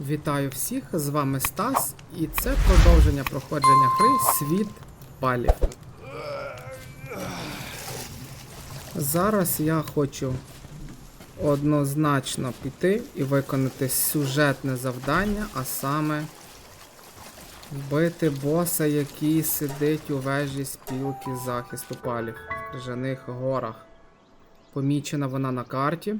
Вітаю всіх, з вами Стас, і це продовження проходження гри Світ Палів. Зараз я хочу однозначно піти і виконати сюжетне завдання, а саме вбити боса, який сидить у вежі спілки захисту палів в крижаних горах. Помічена вона на карті.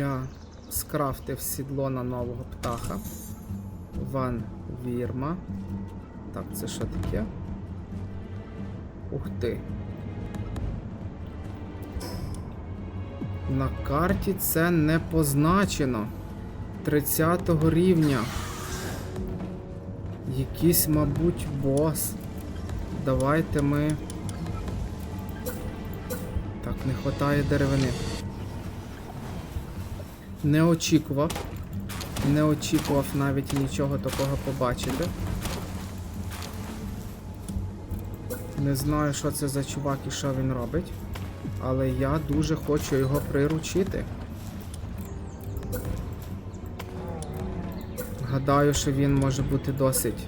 Я скрафтив сідло на нового птаха. Ван Вірма. Так, це що таке? Ух ти. На карті це не позначено. 30 рівня. Якийсь, мабуть, бос. Давайте ми. Так, не вистачає деревини. Не очікував. Не очікував навіть нічого такого побачити. Не знаю, що це за чувак і що він робить. Але я дуже хочу його приручити. Гадаю, що він може бути досить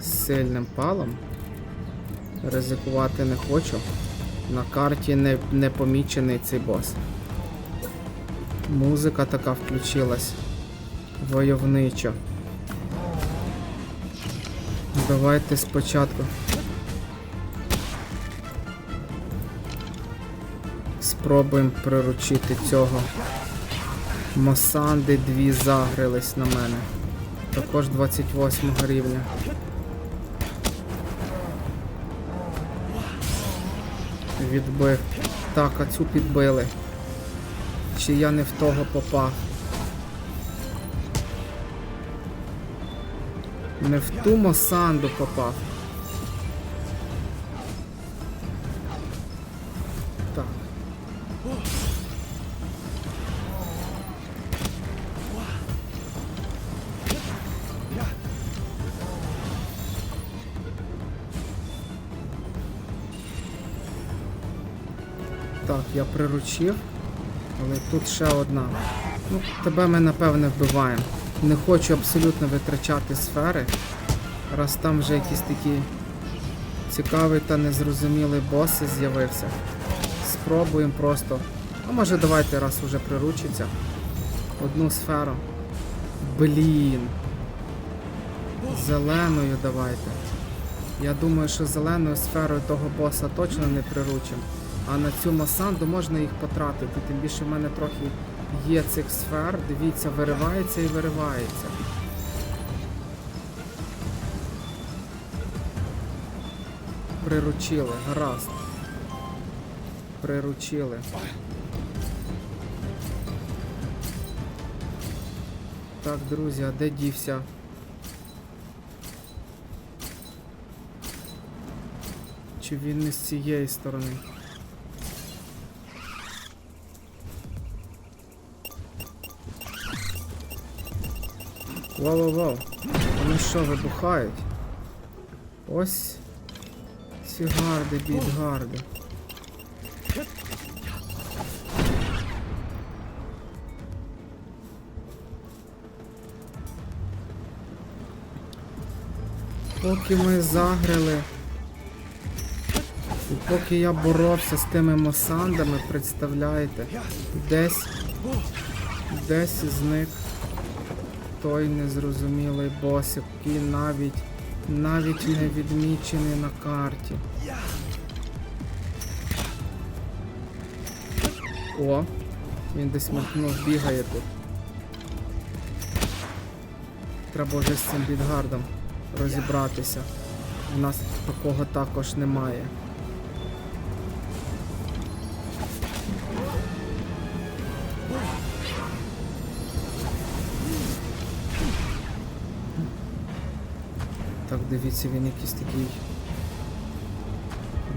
сильним палом. Ризикувати не хочу. На карті не, не помічений цей бос. Музика така включилась. Войовнича. Давайте спочатку. Спробуємо приручити цього. Мосанди дві загрились на мене. Також 28 рівня. Відбив. Так, а цю підбили. Чи я не в того попав? Не в ту Мосанду попав. Так. Так, я приручив. Але тут ще одна. Ну, тебе ми напевне вбиваємо. Не хочу абсолютно витрачати сфери. Раз там вже якийсь такий цікавий та незрозумілий бос з'явився. Спробуємо просто. А може давайте раз уже приручиться. Одну сферу. Блін. Зеленою давайте. Я думаю, що зеленою сферою того боса точно не приручимо. А на цю масанду можна їх потратити. Тим більше в мене трохи є цих сфер. Дивіться, виривається і виривається. Приручили, гаразд. Приручили. Так, друзі, а де дівся? Чи він не з цієї сторони? Вау-вау-вау. Вони що, вибухають? Ось ці гарди, бідгарди. Поки ми загрили. І поки я боровся з тими мосандами, представляєте, десь десь зник той незрозумілий бос, який навіть навіть не відмічений на карті. О, він десь махнув, бігає тут. Треба вже з цим бідгардом розібратися. У нас такого також немає. Дивіться, він якийсь такий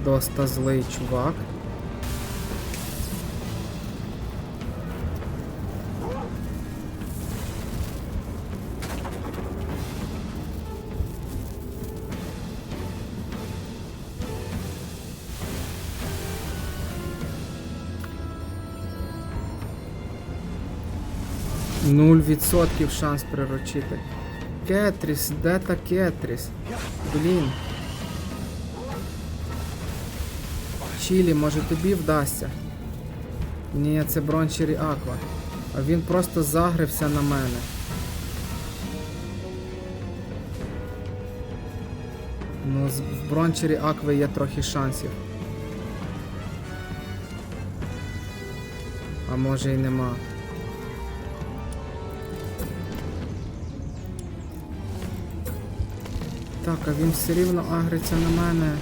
доста злий чувак. Нуль відсотків шанс приручити. Кетріс, де та Кетріс? Блін. Чілі, може тобі вдасться? Ні, це Брончері Аква. А він просто загрився на мене. Ну, в Брончері Акви є трохи шансів. А може і нема. Так, а він все рівно агриться на мене.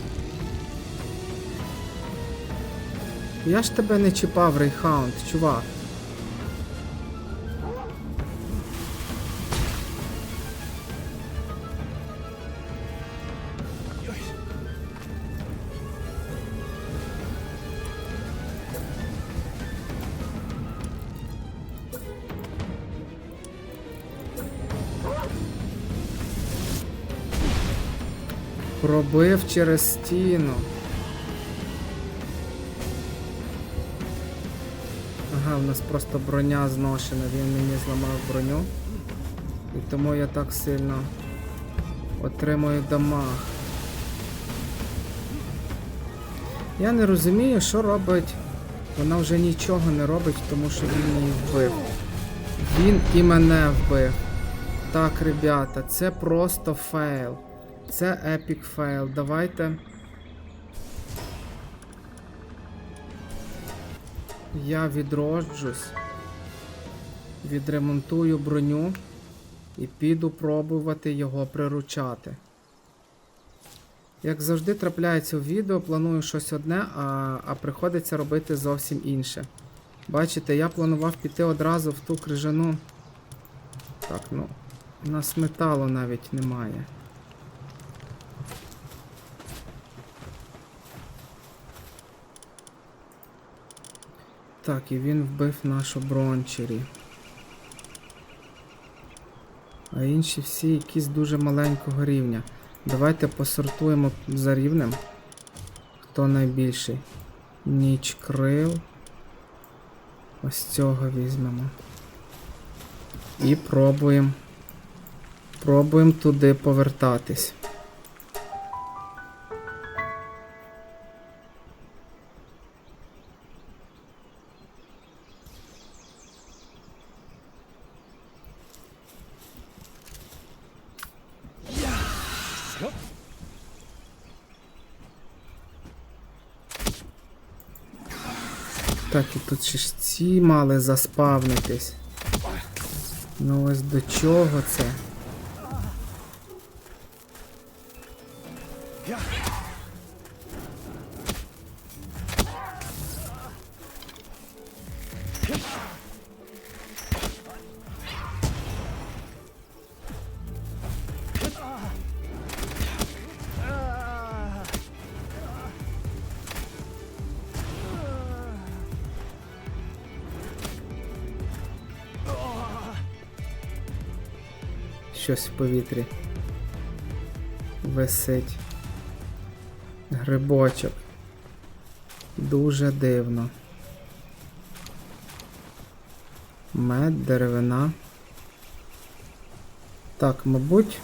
Я ж тебе не чіпав, Рейхаунд, чувак. Через стіну. Ага, в нас просто броня зношена, він мені зламав броню. І тому я так сильно отримую дамаг. Я не розумію, що робить. Вона вже нічого не робить, тому що він її вбив. Він і мене вбив. Так, ребята, це просто фейл. Це епік фейл. Давайте. Я відроджусь, відремонтую броню і піду пробувати його приручати. Як завжди трапляється у відео, планую щось одне, а, а приходиться робити зовсім інше. Бачите, я планував піти одразу в ту крижану. Так, ну, у нас металу навіть немає. Так, і він вбив нашу брончері. А інші всі якісь дуже маленького рівня. Давайте посортуємо за рівнем. Хто найбільший? Ніч крил. Ось цього візьмемо. І пробуємо. Пробуємо туди повертатись. Ще ж ці мали заспавнитись. Ну ось до чого це? Щось в повітрі. Висить. Грибочок. Дуже дивно. Мед, деревина. Так, мабуть.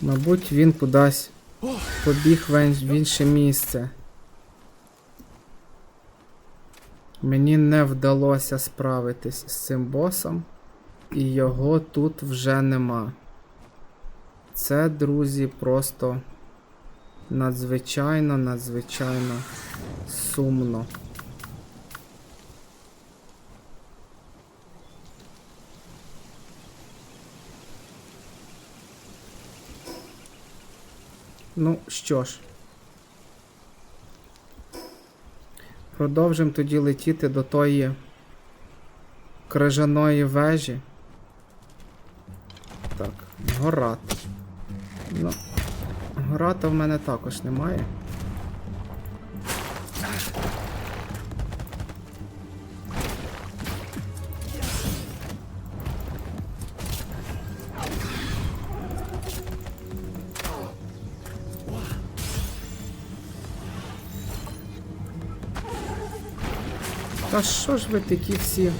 Мабуть, він кудись побіг в інше місце. Мені не вдалося справитись з цим босом. І його тут вже нема. Це, друзі, просто надзвичайно, надзвичайно сумно. Ну що ж. Продовжимо тоді летіти до тої крижаної вежі. Горат. Ну, гората в мене також немає. Та що ж ви такі всі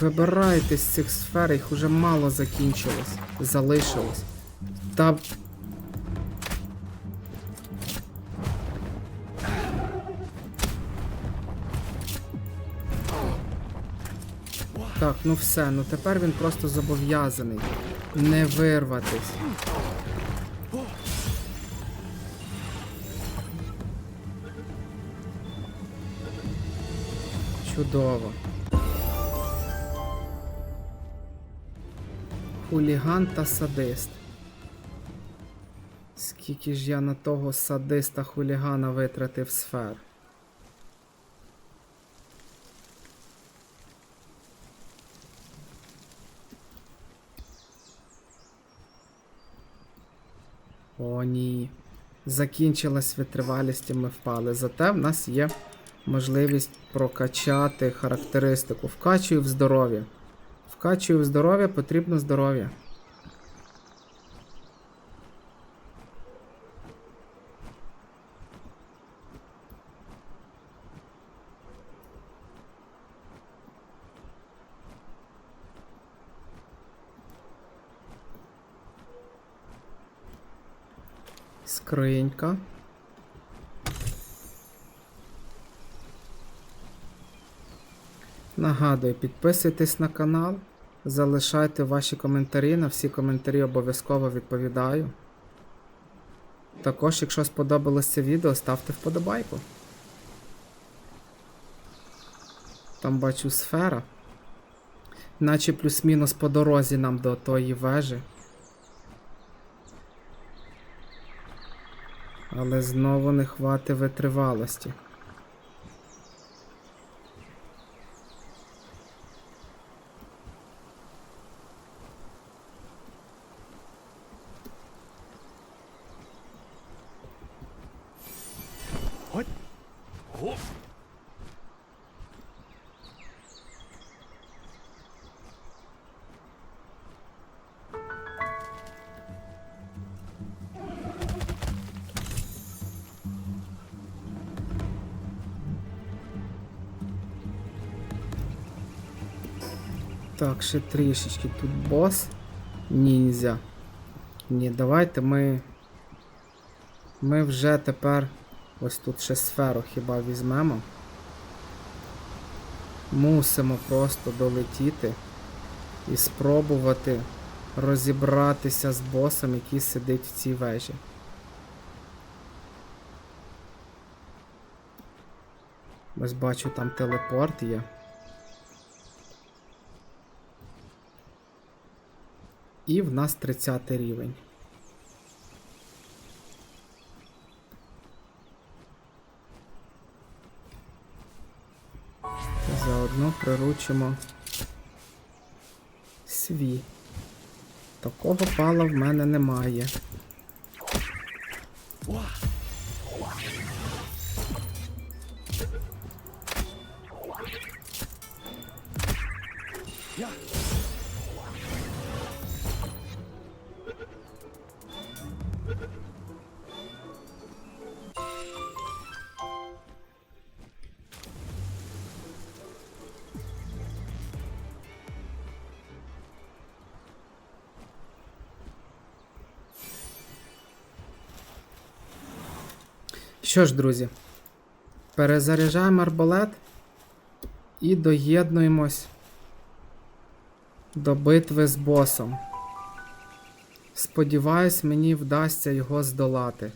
Вибирайте з цих сфер, їх уже мало закінчилось. Залишилось. Та. Так, ну все, ну тепер він просто зобов'язаний не вирватись. Чудово. Хуліган та садист. Скільки ж я на того садиста хулігана витратив сфер. О, ні. Закінчилась витривалість і ми впали. Зате в нас є можливість прокачати характеристику. Вкачую в здоров'я. Вкачую здоров'я, потрібно здоров'я. Скринька. Нагадую, підписуйтесь на канал, залишайте ваші коментарі. На всі коментарі обов'язково відповідаю. Також, якщо сподобалось це відео, ставте вподобайку. Там бачу сфера. Наче плюс-мінус по дорозі нам до тої вежі. Але знову не хвати витривалості. Так, ще трішечки тут бос. Ніндзя. Ні, давайте ми. Ми вже тепер ось тут ще сферу хіба візьмемо. Мусимо просто долетіти і спробувати розібратися з босом, який сидить в цій вежі. Ось бачу, там телепорт є. І в нас 30 рівень. Заодно приручимо свій. Такого пала в мене немає. Що ж, друзі, перезаряджаємо арбалет і доєднуємось до битви з босом. Сподіваюсь, мені вдасться його здолати.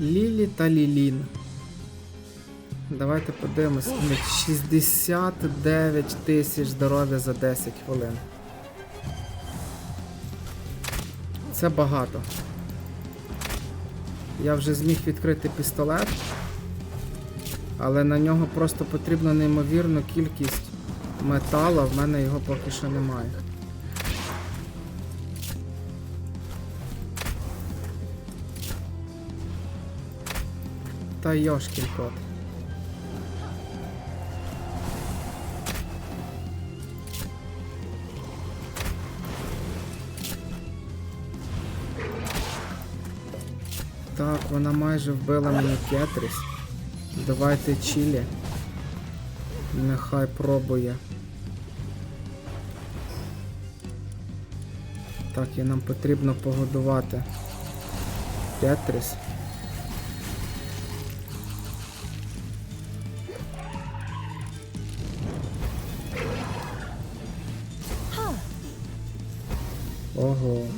Лілі та Лілін. Давайте подивимось. 69 тисяч здоров'я за 10 хвилин. Це багато. Я вже зміг відкрити пістолет. Але на нього просто потрібна неймовірна кількість металу, в мене його поки що немає. Та йошкін кот. Так, вона майже вбила мені Кетріс. Давайте Чілі. Нехай пробує. Так, і нам потрібно погодувати Тетріс. Ой.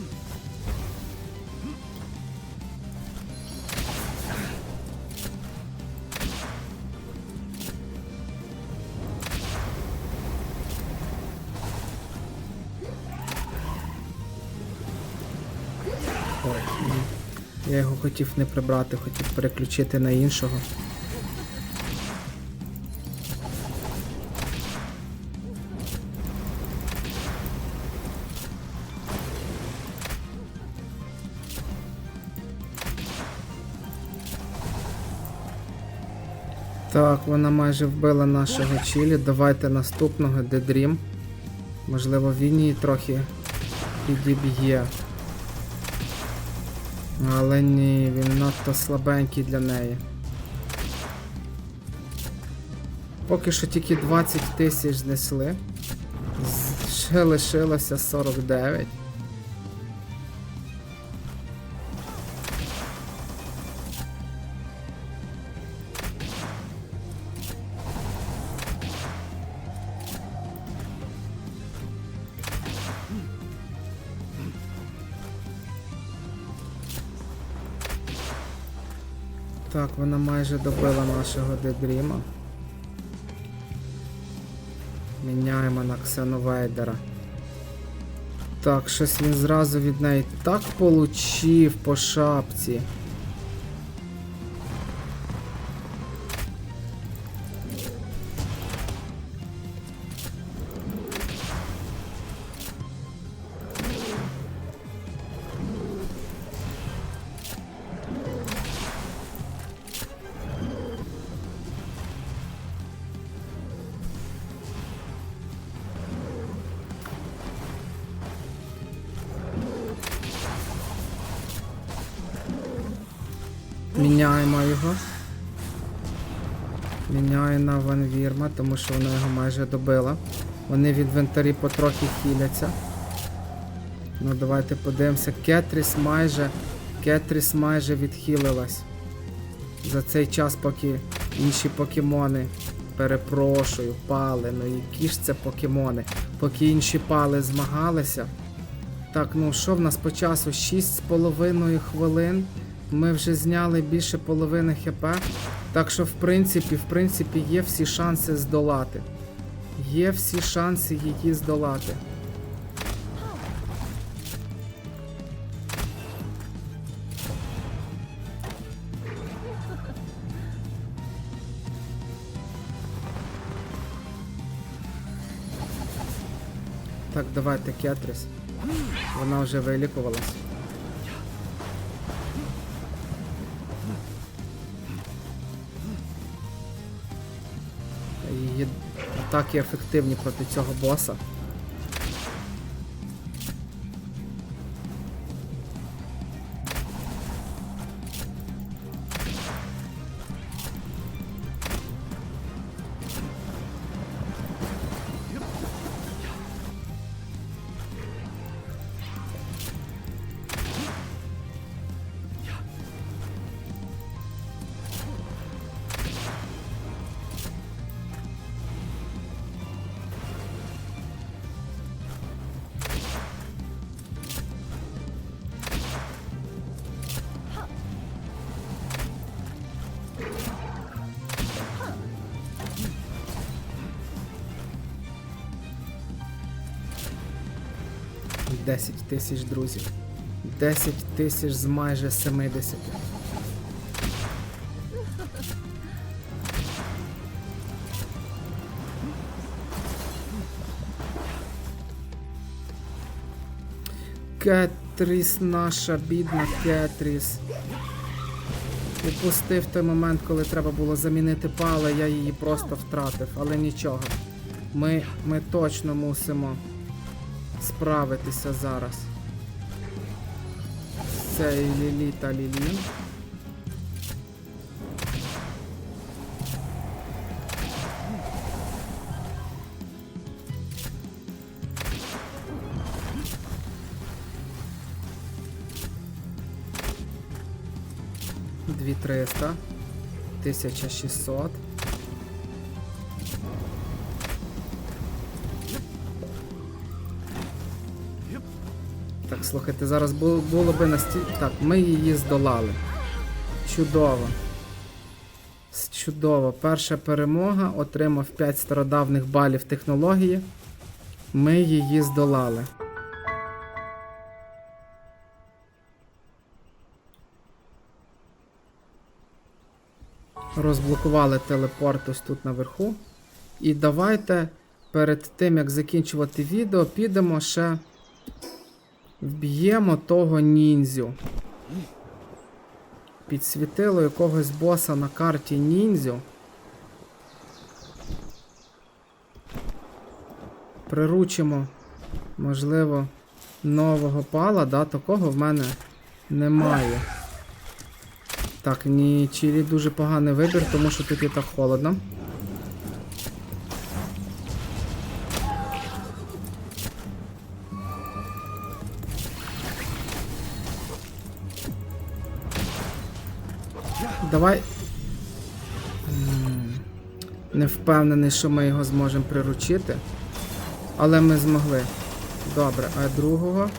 Я його хотів не прибрати, хотів переключити на іншого. Вона майже вбила нашого чилі. Давайте наступного Дедрім. Можливо, він її трохи підіб'є. Але ні, він надто слабенький для неї. Поки що тільки 20 тисяч знесли. Ще лишилося 49. Так, вона майже добила нашого Дедріма. Міняємо на Ксеновейдера. Так, щось він зразу від неї так получив по шапці. Міняємо його. Міняю на Ван Вірма, тому що вона його майже добила. Вони в інвентарі потрохи хіляться. Ну давайте подивимося. Кетріс майже. Кетріс майже відхилилась. За цей час, поки інші покемони. Перепрошую, пали. Ну які ж це покемони? Поки інші пали змагалися. Так, ну що в нас по часу? 6,5 хвилин. Ми вже зняли більше половини хп. Так що, в принципі, в принципі, є всі шанси здолати. Є всі шанси її здолати. Так, давайте Кетріс. Вона вже вилікувалась. Атаки ефективні проти цього боса. 10 тисяч друзів. 10 тисяч з майже 70. Кетріс, наша бідна Кетріс. Упустив той момент, коли треба було замінити пале, я її просто втратив, але нічого. Ми, Ми точно мусимо справитися зараз. Це і Лілі та Лілі. Дві триста. Тисяча шістсот. Слухайте, зараз було, було би настільки. Так, ми її здолали. Чудово. Чудово. Перша перемога. Отримав 5 стародавних балів технології. Ми її здолали. Розблокували телепорт ось тут наверху. І давайте перед тим, як закінчувати відео, підемо ще вб'ємо того ніндзю. Підсвітило якогось боса на карті ніндзю. Приручимо, можливо, нового пала, да, такого в мене немає. Так, ні, Чилі дуже поганий вибір, тому що тут і так холодно. Давай. Не впевнений, що ми його зможемо приручити. Але ми змогли. Добре, а другого.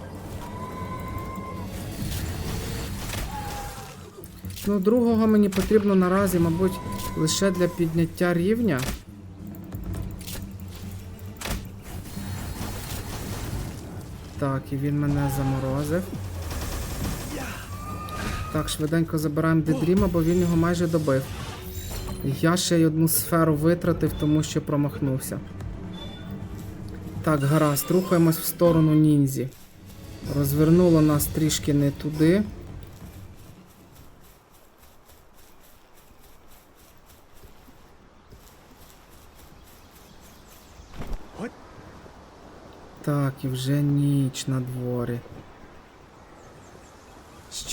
Ну, другого мені потрібно наразі, мабуть, лише для підняття рівня. Так, і він мене заморозив. Так, швиденько забираємо Дедріма, бо він його майже добив. Я ще й одну сферу витратив, тому що промахнувся. Так, гаразд, рухаємось в сторону ніндзі. Розвернуло нас трішки не туди. Так, і вже ніч на дворі.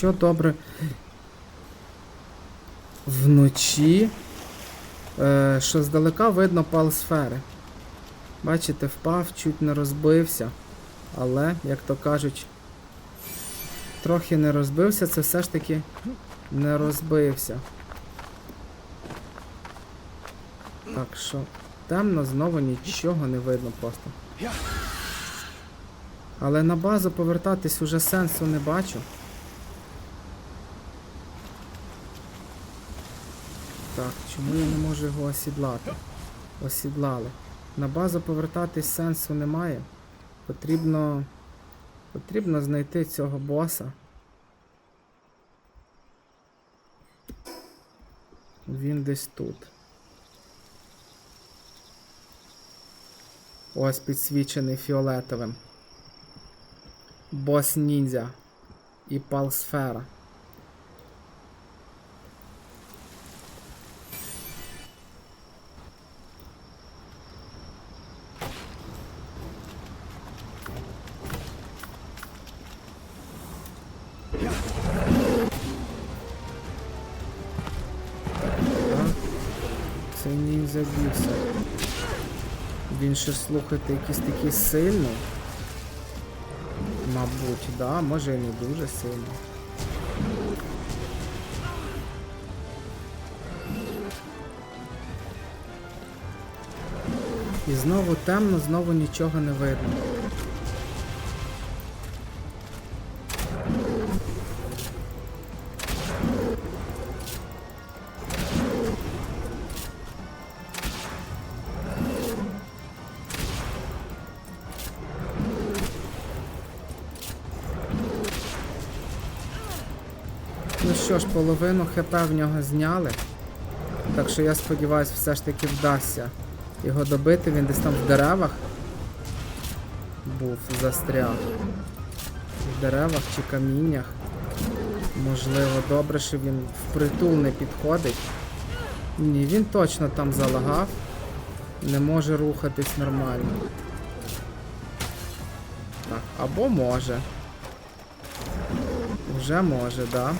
Що добре. Вночі. Е, що здалека видно пал сфери. Бачите, впав, чуть не розбився. Але, як то кажуть, трохи не розбився, це все ж таки не розбився. Так що темно, знову нічого не видно просто. Але на базу повертатись уже сенсу не бачу. Так, чому я не можу його осідлати? Осідлали. На базу повертатись сенсу немає. Потрібно. Потрібно знайти цього боса. Він десь тут. Ось підсвічений фіолетовим. Бос ніндзя і палсфера. Це ніндзя бівся. Він ще слухайте якийсь такий сильний. Мабуть, да, може і не дуже сильно. І знову темно, знову нічого не видно. Що ж, половину ХП в нього зняли. Так що я сподіваюся, все ж таки вдасться його добити. Він десь там в деревах був, застряг. в деревах чи каміннях. Можливо, добре, що він впритул не підходить. Ні, він точно там залагав. Не може рухатись нормально. Так, або може. Вже може, да.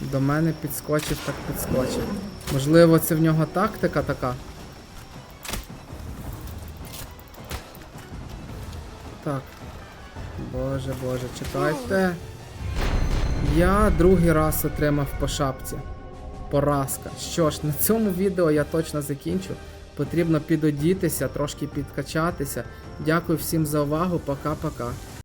До мене підскочив, так підскочив. Можливо, це в нього тактика така. Так. Боже, боже, чекайте. Я другий раз отримав по шапці. Поразка. Що ж, на цьому відео я точно закінчу. Потрібно підодітися, трошки підкачатися. Дякую всім за увагу. Пока-пока.